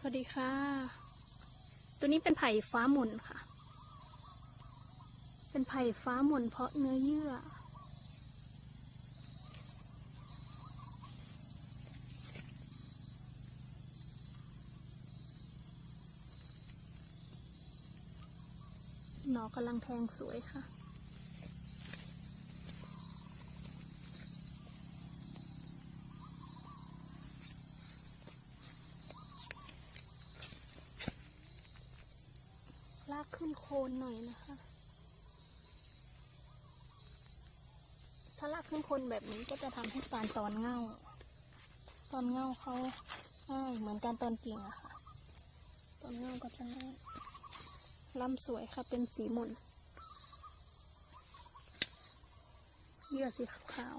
สวัสดีค่ะ ตัวนี้เป็นไผ่ฟ้าหมุนค่ะ เป็นไผ่ฟ้าหมุนเพาะเนื้อเยื่อ หนอกำลังแทงสวยค่ะ ขึ้นโคนหน่อยนะคะถ้าลากขึ้นโคนแบบนี้ก็จะทำให้การตอนเง่า ตอนเง่าเขาง่ายเหมือนการตอนกิ่งอะค่ะ ตอนเง่าก็จะง่ายลำสวยค่ะเป็นสีมุนเยื่อสีขาว